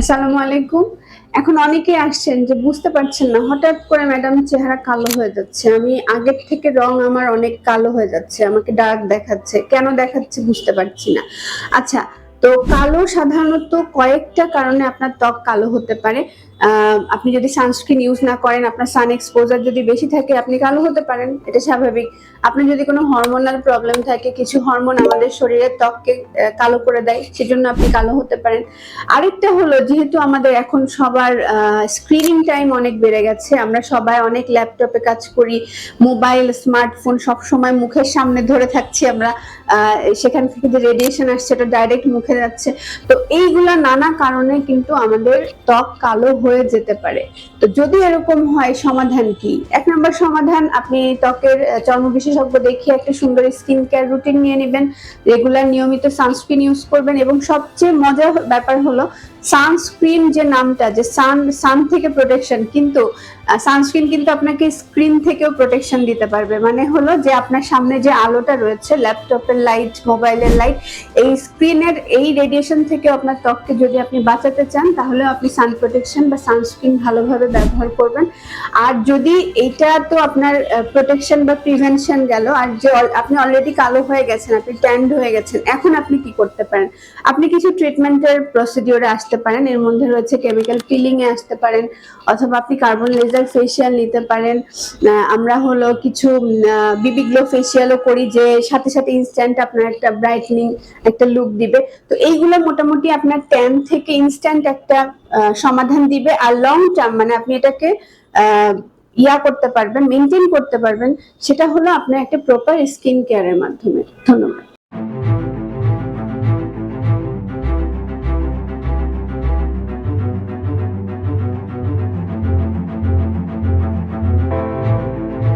আসসালামু আলাইকুম। এখন অনেকেই আসছেন যে বুঝতে পারছেন না, হঠাৎ করে ম্যাডাম চেহারা কালো হয়ে যাচ্ছে। আমি আগের থেকে রং আমার অনেক কালো হয়ে যাচ্ছে, আমাকে ডার্ক দেখাচ্ছে। কেন দেখাচ্ছে বুঝতে পারছি না। আচ্ছা তো কালো সাধারণত কয়েকটা কারণে আপনার ত্বক কালো হতে পারে। আপনি যদি সানস্ক্রিন ইউজ না করেন, আপনার সান এক্সপোজার যদি বেশি থাকে, আপনি কালো হতে পারেন। এটা স্বাভাবিক। আপনার যদি কোনো হরমোনাল প্রবলেম থাকে, কিছু হরমোন আমাদের শরীরের ত্বককে কালো করে দেয়, সেজন্য আপনি কালো হতে পারেন। আরেকটা হলো, যেহেতু আমাদের এখন সবার স্ক্রিনিং টাইম অনেক বেড়ে গেছে, আমরা সবাই অনেক ল্যাপটপে কাজ করি মোবাইল স্মার্টফোন সব সময় মুখের সামনে ধরে থাকছি আমরা। সেখান থেকে যে রেডিয়েশন আসছে, এটা ডাইরেক্ট মুখে যাচ্ছে। তো এইগুলা নানা কারণে কিন্তু আমাদের ত্বক কালো হয়ে যেতে পারে। তো যদি এরকম হয়, সমাধান কি? এক নম্বর সমাধান, আপনি ত্বকের চর্ম বিশেষজ্ঞ দেখিয়ে একটা সুন্দর স্কিন কেয়ার রুটিন নিয়ে নেবেন। রেগুলার নিয়মিত সানস্ক্রিন ইউজ করবেন এবং সবচেয়ে মজার ব্যাপার হলো সানস্ক্রিন যে নামটা, যে সান সান থেকে প্রোটেকশন কিন্তু সানস্ক্রিন কিন্তু আপনাকে স্ক্রিন থেকেও প্রোটেকশন দিতে পারবে। মানে হলো যে আপনার সামনে যে আলোটা রয়েছে ল্যাপটপের লাইট মোবাইলের লাইট এই স্ক্রিনের এই রেডিয়েশন থেকে আপনার ত্বককে যদি আপনি বাঁচাতে চান তাহলে আপনি সান প্রোটেকশন বা সানস্ক্রিন ভালোভাবে ব্যবহার করবেন। আর যদি এইটা তো আপনার প্রোটেকশন বা প্রিভেনশন গেল, আর যে আপনি অলরেডি কালো হয়ে গেছেন, আপনি ট্যান্ড হয়ে গেছেন, এখন আপনি কি করতে পারেন? আপনি কিছু ট্রিটমেন্টের প্রসিডিওরে আসতে পারেন। এর মধ্যে রয়েছে কেমিক্যাল এ আসতে পারেন, অথবা আপনি কার্বন লেজার ফেসিয়াল নিতে পারেন। আমরা হলো কিছু বিবি গ্লো ফেসিয়ালও করি যে সাথে সাথে ইনস্ট্যান্ট আপনার একটা ব্রাইটনিং একটা লুক দিবে। তো এইগুলো মোটামুটি আপনার ট্যান থেকে ইনস্ট্যান্ট একটা সমাধান দিবে। আর লং টার্ম মানে আপনি এটাকে ইয়া করতে পারবেন মেনটেন করতে পারবেন, সেটা হলো আপনার একটা প্রপার স্কিন কেয়ারের মাধ্যমে। ধন্যবাদ।